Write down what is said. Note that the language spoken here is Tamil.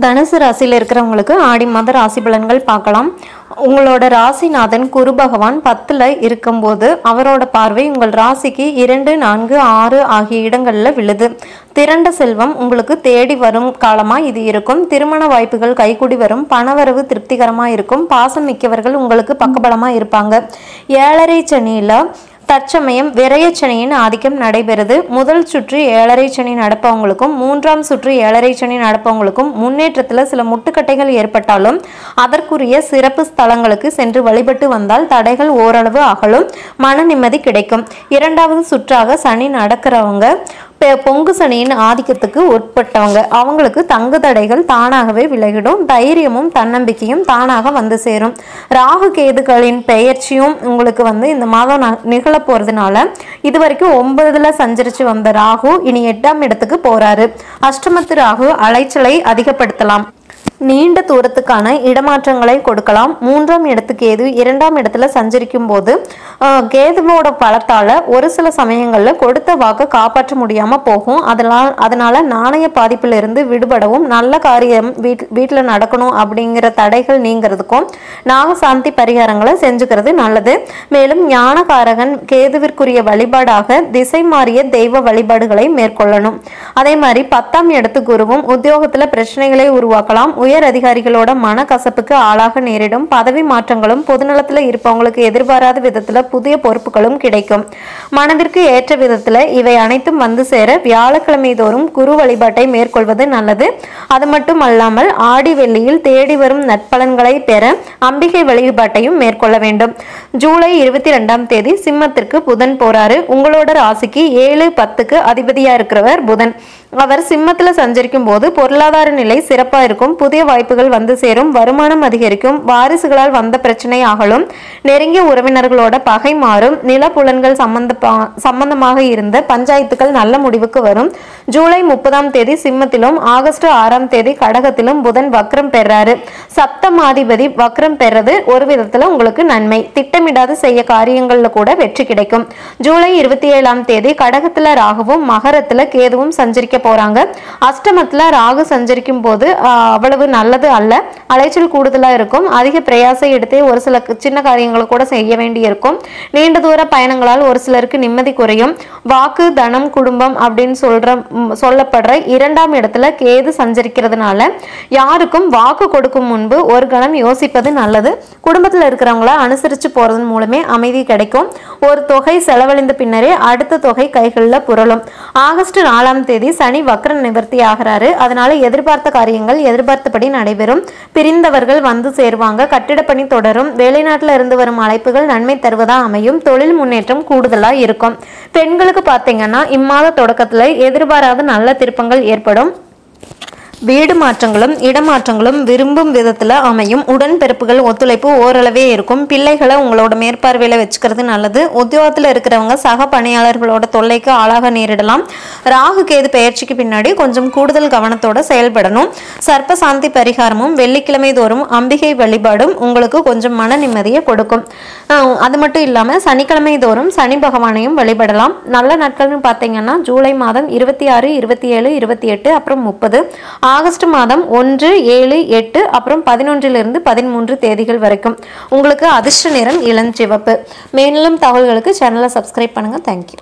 தனுசு ராசியில் இருக்கிறவங்களுக்கு ஆடி மாத ராசி பலன்கள் பார்க்கலாம். உங்களோட ராசிநாதன் குரு பகவான் பத்தில் இருக்கும்போது அவரோட பார்வை உங்கள் ராசிக்கு இரண்டு நான்கு ஆறு ஆகிய இடங்களில் விழுது. திரண்ட செல்வம் உங்களுக்கு தேடி வரும் காலமாக இது இருக்கும். திருமண வாய்ப்புகள் கைகூடி வரும். பணவரவு திருப்திகரமாக இருக்கும். பாசம் மிக்கவர்கள் உங்களுக்கு பக்கபலமாக இருப்பாங்க. ஏழரை சனியில் தற்சமயம் விரயச்சனியின் ஆதிக்கம் நடைபெறுது. முதல் சுற்று ஏழரை சனி நடப்பவங்களுக்கும் மூன்றாம் சுற்று ஏழரை சனி நடப்பவங்களுக்கும் முன்னேற்றத்தில் சில முட்டுக்கட்டைகள் ஏற்பட்டாலும் அதற்குரிய சிறப்பு ஸ்தலங்களுக்கு சென்று வழிபட்டு வந்தால் தடைகள் ஓரளவு அகலும் மன நிம்மதி கிடைக்கும். இரண்டாவது சுற்றாக சனி நடக்கிறவங்க பொங்கு சனியின் ஆதிக்கத்துக்கு உட்பட்டவங்க அவங்களுக்கு தங்கு தடைகள் தானாகவே விலகிடும் தைரியமும் தன்னம்பிக்கையும் தானாக வந்து சேரும். ராகு கேதுகளின் பெயர்ச்சியும் உங்களுக்கு வந்து இந்த மாதம் ந- நிகழ போறதுனால இது வரைக்கும் ஒன்பதுல சஞ்சரிச்சு வந்த ராகு இனி எட்டாம் இடத்துக்கு போறாரு. அஷ்டமத்து ராகு அலைச்சலை அதிகப்படுத்தலாம். நீண்ட தூரத்துக்கான இடமாற்றங்களை கொடுக்கலாம். மூன்றாம் இடத்துக்கு கேது இரண்டாம் இடத்துல சஞ்சரிக்கும் போது கேதுவோட பலத்தால ஒரு சில சமயங்கள்ல கொடுத்த வாக்கை காப்பாற்ற முடியாம போகும். அதனால் அதனால நாணய பாதிப்பிலிருந்து விடுபடவும் நல்ல காரியம் வீட் வீட்டில் நடக்கணும் அப்படிங்கிற தடைகள் நீங்கிறதுக்கும் நாகசாந்தி பரிகாரங்களை செஞ்சுக்கிறது நல்லது. மேலும் ஞானகாரகன் கேதுவிற்குரிய வழிபாடாக திசை மாறிய தெய்வ வழிபாடுகளை மேற்கொள்ளணும். அதே மாதிரி பத்தாம் இடத்து குருவும் உத்தியோகத்துல பிரச்சனைகளை உருவாக்கலாம். உயர் உயர் அதிகாரிகளோட மனக்கசப்புக்கு ஆளாக நேரிடும். பதவி மாற்றங்களும் பொதுநலத்தில் இருப்பவங்களுக்கு எதிர்பாராத விதத்தில் புதிய பொறுப்புகளும் கிடைக்கும். மனதிற்கு ஏற்ற விதத்தில் இவை அனைத்தும் வந்து சேர வியாழக்கிழமை தோறும் குரு வழிபாட்டை மேற்கொள்வது நல்லது. அது மட்டும் அல்லாமல் ஆடி வெள்ளியில் தேடி வரும் நற்பலன்களை பெற அம்பிகை வழிபாட்டையும் மேற்கொள்ள வேண்டும். ஜூலை இருபத்தி ரெண்டாம் தேதி சிம்மத்திற்கு புதன் போறாரு. உங்களோட ராசிக்கு ஏழு பத்துக்கு அதிபதியா இருக்கிறவர் புதன். அவர் சிம்மத்தில் சஞ்சரிக்கும் போது பொருளாதார நிலை சிறப்பாக இருக்கும். புதிய வாய்ப்புகள் வந்து சேரும். வருமானம் அதிகரிக்கும். வாரிசுகளால் வந்த பிரச்சனை அகலும். நெருங்கிய உறவினர்களோட பகை மாறும். நிலப்புலன்கள் சம்பந்த சம்பந்தமாக இருந்த பஞ்சாயத்துக்கள் நல்ல முடிவுக்கு வரும். ஜூலை முப்பதாம் தேதி சிம்மத்திலும் ஆகஸ்ட் ஆறாம் தேதி கடகத்திலும் புதன் வக்ரம் பெறாரு. சப்தமாதிபதி வக்ரம் பெறது ஒரு விதத்துல உங்களுக்கு நன்மை. திட்டமிடாது செய்ய காரியங்கள்ல கூட வெற்றி கிடைக்கும். ஜூலை இருபத்தி ஏழாம் தேதி கடகத்துல ராகுவும் மகரத்துல கேதுவும் சஞ்சரிக்க போறாங்க. அஷ்டமத்துல ராகு சஞ்சரிக்கும் போது அவ்வளவு அவ்வளவு நல்லது அல்ல. அலைச்சல் கூடுதலா இருக்கும். அதிக பிரயாசம் எடுத்தே ஒரு சில சின்ன காரியங்களை கூட செய்ய வேண்டியிருக்கும் நீண்ட தூர பயணங்களால் ஒரு சிலருக்கு நிம்மதி குறையும். வாக்கு தனம் குடும்பம் அப்படின்னு சொல்ற சொல்லப்படுற இரண்டாம் இடத்துல கேது சஞ்சரிக்கிறதுனால யாருக்கும் வாக்கு கொடுக்கும் முன்பு ஒரு கணம் யோசிப்பது நல்லது. குடும்பத்தில் இருக்கிறவங்கள அனுசரித்து போகிறதன் மூலமே அமைதி கிடைக்கும். ஒரு தொகை செலவழிந்த பின்னரே அடுத்த தொகை கைகளில் புரளும். ஆகஸ்ட் நாலாம் தேதி சனி வக்ர நிவர்த்தி ஆகிறாரு. அதனால எதிர்பார்த்த காரியங்கள் எதிர்பார்த்த எதிர்பார்த்தபடி நடைபெறும். பிரிந்தவர்கள் வந்து சேருவாங்க. கட்டிடப்பணி தொடரும். வெளிநாட்டில் இருந்து வரும் அழைப்புகள் நன்மை தருவதா அமையும். தொழில் முன்னேற்றம் கூடுதலா இருக்கும். பெண்களுக்கு பார்த்தீங்கன்னா இம்மாத தொடக்கத்தில் எதிர்பாராத நல்ல திருப்பங்கள் ஏற்படும். வீடு மாற்றங்களும் இடமாற்றங்களும் விரும்பும் விதத்தில் அமையும். உடன்பிறப்புகள் ஒத்துழைப்பு ஓரளவே இருக்கும். பிள்ளைகளை உங்களோட மேற்பார்வையில் வச்சுக்கிறது நல்லது. உத்தியோகத்தில் இருக்கிறவங்க சக பணியாளர்களோட தொல்லைக்கு ஆளாக நேரிடலாம். ராகு கேது பெயர்ச்சிக்கு பின்னாடி கொஞ்சம் கூடுதல் கவனத்தோடு செயல்படணும். சர்ப்பசாந்தி பரிகாரமும் வெள்ளிக்கிழமை தோறும் அம்பிகை வழிபாடும் உங்களுக்கு கொஞ்சம் மன நிம்மதியை கொடுக்கும். அது மட்டும் இல்லாமல் சனிக்கிழமை தோறும் சனி பகவானையும் வழிபடலாம். நல்ல நாட்கள்னு பார்த்தீங்கன்னா ஜூலை மாதம் இருபத்தி ஆறு இருபத்தி ஏழு இருபத்தி எட்டு அப்புறம் முப்பது. ஆகஸ்ட் மாதம் ஒன்று ஏழு எட்டு அப்புறம் பதினொன்றிலிருந்து பதிமூன்று தேதிகள் வரைக்கும் உங்களுக்கு அதிர்ஷ்ட நிறம் இளஞ்சிவப்பு. மேலும் தகவல்களுக்கு சேனலை சப்ஸ்கிரைப் பண்ணுங்கள் தேங்க்யூ